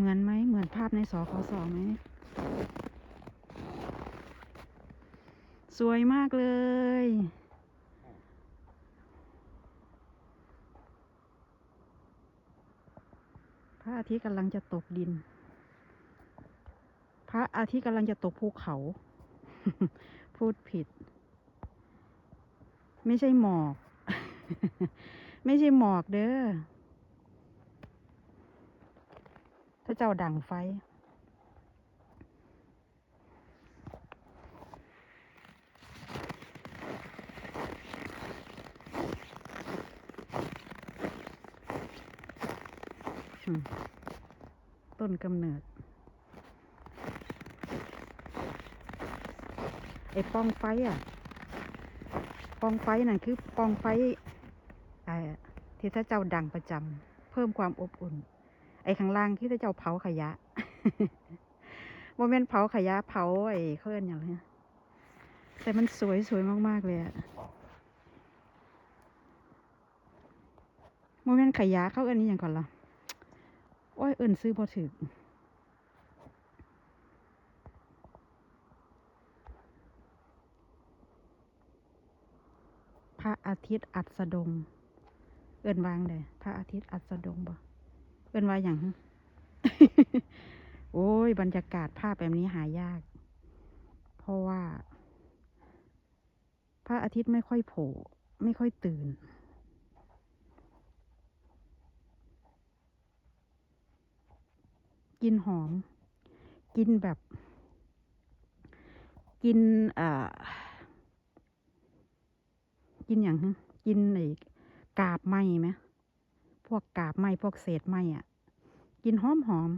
เหมือนไหม เหมือนภาพในสคสไหม สวยมากเลย พระอาทิตย์กำลังจะตกดิน พระอาทิตย์กำลังจะตกภูเขา พูดผิด ไม่ใช่หมอก ไม่ใช่หมอกเด้อ พ ระเจ้าดังไฟ ต้นกำเนิด ไอ้ปองไฟอะ ปองไฟนั่นคือปองไฟไอ้ที่พระเจ้าดังประจำเพิ่มความอบอุ่น อ้ข้างล่างที่พระเจ้าเผาขยะโมเมนต์เผาขยะเผาไอ้เคลื่อนอย่างเนี้ยแต่มันสวยสวยมากๆเลยอะโมเมนต์ขยะเข้าอันนี้อย่างก่อนละโอ้ยเอิ่นซื้อพอถึกพระอาทิตย์อัสดง เอิ้นวางเด้พระอาทิตย์อัสดงบ่ เอิ้นว่าอย่าง โอ้ย บรรยากาศภาพแบบนี้หายาก เพราะว่า พระอาทิตย์ไม่ค่อยโผล่ ไม่ค่อยตื่น กินหอม กินแบบ กินอ่ากินอย่างกินไอ้กาบไม้ไหม พวกกาบไม้พวกเศษไม้อะกินหอมหอม